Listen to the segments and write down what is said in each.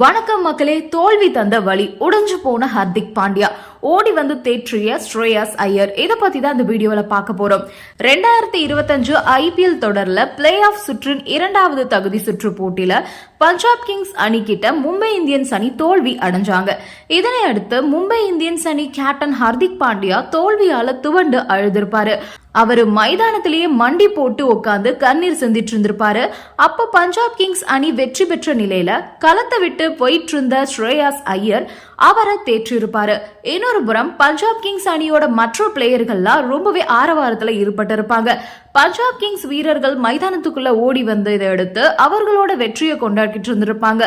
வணக்கம் மக்களே தோல்வி தந்த வழி உடைஞ்சு போன ஹர்திக் பாண்டியா. ஓடி வந்து தேற்றிய ஸ்ரேயாஸ் ஐயர். இதை பத்தி தான் இந்த வீடியோவில் பார்க்க போறோம். ரெண்டாயிரத்தி இருபத்தஞ்சு ஐபிஎல் தொடர்ல பிளே ஆஃப் சுற்றின் இரண்டாவது தகுதி சுற்று போட்டியில பஞ்சாப் கிங்ஸ் அணி கிட்ட மும்பை இந்தியன்ஸ் அணி தோல்வி அடைஞ்சாங்க. இதனை அடுத்து மும்பை இந்தியன்ஸ் அணி கேப்டன் ஹர்திக் பாண்டியா தோல்வியால துவண்டு அழுதிருப்பாரு. அவர் மைதானத்திலேயே மண்டி போட்டு உட்காந்து கண்ணீர் சிந்திட்டு இருந்திருப்பாரு. அப்போ பஞ்சாப் கிங்ஸ் அணி வெற்றி பெற்ற நிலையில களத்தை விட்டு போயிட்டு இருந்த ஸ்ரேயாஸ் ஐயர் அவரை தேற்றிருப்பாரு இன்னொரு புறம் பஞ்சாப் கிங்ஸ் அணியோட மற்ற பிளேயர்கள்லாம் ரொம்பவே ஆரவாரத்துல ஈடுபட்டிருப்பாங்க. பஞ்சாப் கிங்ஸ் வீரர்கள் மைதானத்துக்குள்ள ஓடி வந்ததை அடுத்து அவர்களோட வெற்றியை கொண்டாடிட்டு இருந்திருப்பாங்க.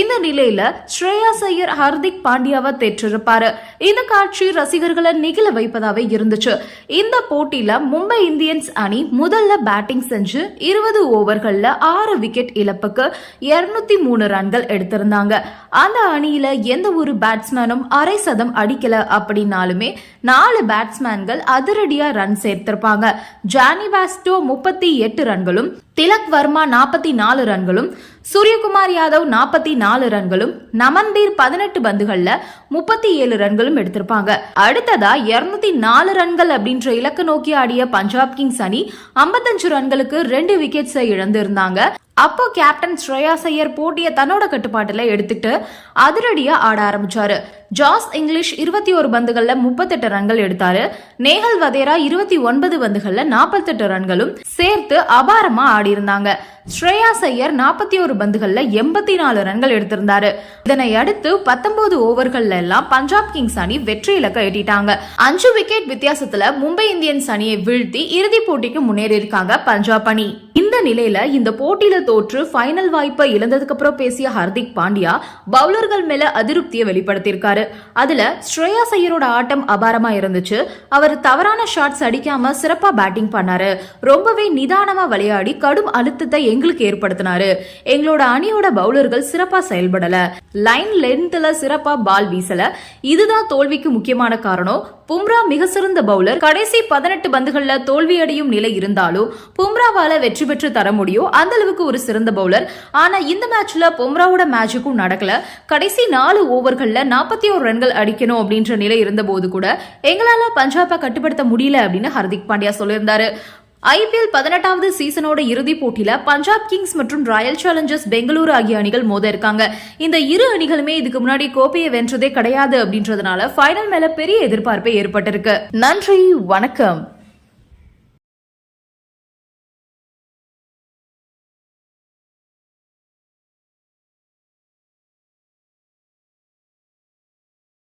இந்த நிலையில ஸ்ரேயாஸ் ஐயர் ஹர்திக் பாண்டியாவை தேற்றிருப்பாரு. இந்த காட்சி ரசிகர்களை நெகிழ வைப்பதாவே இருந்துச்சு. இந்த போட்டியில மும்பை இந்தியன்ஸ் அணி முதல்ல பேட்டிங் செஞ்சு இருபது ஓவர்கள்ல ஆறு விக்கெட் இழப்புக்கு இருநூத்தி மூணு ரன்கள் எடுத்திருந்தாங்க. அந்த அணியில எந்த ஒரு பேட்ஸ்மேனும் அரை சதம் அடிக்கல அப்படின்னாலுமே நாலு பேட்ஸ்மேன்கள் அதிரடியா ரன் சேர்த்திருப்பாங்க. ஜானி பாஸ்டோ முப்பத்தி எட்டு ரன்களும் திலக் வர்மா நாற்பத்தி நாலு ரன்களும் சூரியகுமார் யாதவ் நாற்பத்தி நாலு ரன்களும் நமன்பீர் பதினெட்டு பந்துகள்ல முப்பத்தி ஏழு ரன்களும் எடுத்திருப்பாங்க. அடுத்ததா இருநூத்தி நாலு ரன்கள் அப்படின்ற இலக்கு நோக்கி ஆடிய பஞ்சாப் கிங்ஸ் அணி ஐம்பத்தஞ்சு ரன்களுக்கு ரெண்டு விக்கெட்ஸை இழந்திருந்தாங்க. அப்போ கேப்டன் ஸ்ரேயாஸ் ஐயர் போட்டியை தன்னோட கட்டுப்பாட்டில் எடுத்துட்டு அதிரடியா ஆட ஆரம்பிச்சாரு. ஜாஸ் இங்கிலீஷ் இருபத்தி ஒரு பந்துகள்ல முப்பத்தெட்டு ரன்கள் எடுத்தாரு. நேஹல் வதேரா இருபத்தி ஒன்பது பந்துகள்ல நாற்பத்தெட்டு ரன்களும் சேர்த்து அபாரமா ஆடி இருந்தாங்க ஸ்ரேயாஸ் ஐயர் நாற்பத்தி ஒரு பந்துகள்ல எண்பத்தி நாலு ரன்கள் எடுத்திருந்தாரு. இதனை அடுத்து பத்தொன்பது ஓவர்கள்ல எல்லாம் பஞ்சாப் கிங்ஸ் அணி வெற்றி இலக்க எட்டிட்டாங்க. அஞ்சு விக்கெட் வித்தியாசத்துல மும்பை இந்தியன்ஸ் அணியை வீழ்த்தி இறுதிப் போட்டிக்கு முன்னேறி இருக்காங்க பஞ்சாப் அணி. இந்த நிலையில இந்த போட்டியில தோற்று ஃபைனல் வாய்ப்பை இழந்ததுக்கு அப்புறம் பேசிய ஹர்திக் பாண்டியா பவுலர்கள் மேல அதிருப்தியை வெளிப்படுத்தியிருக்காரு. அதுல ஸ்ரேயா ஐயரோட ஆட்டம் அபாரமா இருந்துச்சு. அவர் தவறான ஷாட்ஸ் அடிக்காம சிறப்பா பேட்டிங் பண்ணாரு. ரொம்பவே நிதானமா விளையாடி கடும் அழுத்தத்தை எங்களுக்கு ஏற்படுத்தினாரு. எங்களோட அணியோட பவுலர்கள் சிறப்பா செயல்படல. லைன் லென்த்ல சிறப்பா பால் வீசல. இதுதான் தோல்விக்கு முக்கியமான காரணம். பும்ரா மிக சிறந்த பவுலர் கடைசி பதினெட்டு பந்துகள்ல தோல்வியடையும் நிலை இருந்தாலும் பும்ராவால வெற்றி பெற்று தர முடியும் அந்த அளவுக்கு ஒரு சிறந்த பவுலர் ஆனா இந்த மேட்ச்ல பும்ராவோட மேட்சுக்கும் நடக்கல. கடைசி நாலு ஓவர்கள்ல நாற்பத்தி ஒரு ரன்கள் அடிக்கணும் அப்படின்ற நிலை இருந்த போது கூட எங்களால பஞ்சாபை கட்டுப்படுத்த முடியல அப்படின்னு ஹர்திக் பாண்டியா சொல்லியிருந்தாரு. ஐபிஎல் பதினெட்டாவது சீசனோட இறுதிப் போட்டியில பஞ்சாப் கிங்ஸ் மற்றும் ராயல் சேலஞ்சர்ஸ் பெங்களூரு ஆகிய அணிகள் மோத இருக்காங்க. இந்த இரு அணிகளுமே இதுக்கு முன்னாடி கோப்பையை வென்றதே கிடையாது அப்படின்றதுனால ஃபைனல் மேல பெரிய எதிர்பார்ப்பு ஏற்பட்டிருக்கு. நன்றி வணக்கம்.